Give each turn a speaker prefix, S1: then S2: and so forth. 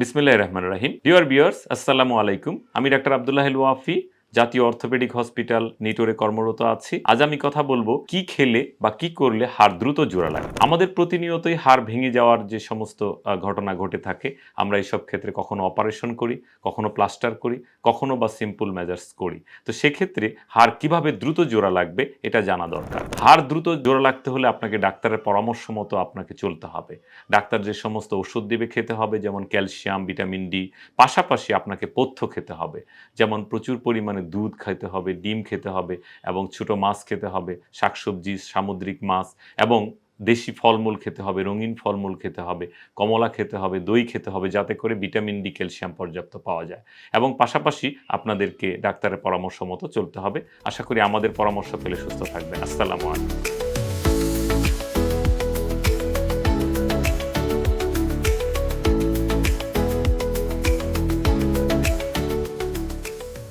S1: বিসমিল্লাহ রহমান রাহিম। ডিওর বিয়ার্স আসসালামু আলাইকুম। আমি ডাক্তার আবদুল্লাহ ওয়াফি জাতীয় অর্থোপেডিক হসপিটাল নিটোরে কর্মরত আছি। আজ আমি কথা বলব, কি খেলে বা কি করলে হাড় দ্রুত জোড়া লাগে? আমাদের প্রতিনিয়তই হাড় ভেঙে যাওয়ার যে সমস্ত ঘটনা ঘটে থাকে, আমরা এইসব ক্ষেত্রে কখনো অপারেশন করি, কখনো প্লাস্টার করি, কখনো বা সিম্পল মেজার্স করি। তো সেক্ষেত্রে হাড় কীভাবে দ্রুত জোড়া লাগবে, এটা জানা দরকার। হাড় দ্রুত জোড়া লাগতে হলে আপনাকে ডাক্তারের পরামর্শ মতো আপনাকে চলতে হবে। ডাক্তার যে সমস্ত ওষুধ দেবে খেতে হবে, যেমন ক্যালসিয়াম, ভিটামিন ডি, পাশাপাশি আপনাকে পথ্য খেতে হবে। যেমন প্রচুর পরিমাণে দুধ খেতে হবে, ডিম খেতে হবে এবং ছোট মাছ খেতে হবে, শাকসবজি, সামুদ্রিক মাছ এবং দেশি ফলমূল খেতে হবে, রঙিন ফলমূল খেতে হবে, কমলা খেতে হবে, দই খেতে হবে যাতে করে ভিটামিন ডি ক্যালসিয়াম পর্যাপ্ত পাওয়া যায় এবং পাশাপাশি আপনাদেরকে ডাক্তারের পরামর্শ মতো চলতে হবে। আশা করি আমাদের পরামর্শ পেলে সুস্থ থাকবেন। আসসালামু আলাইকুম।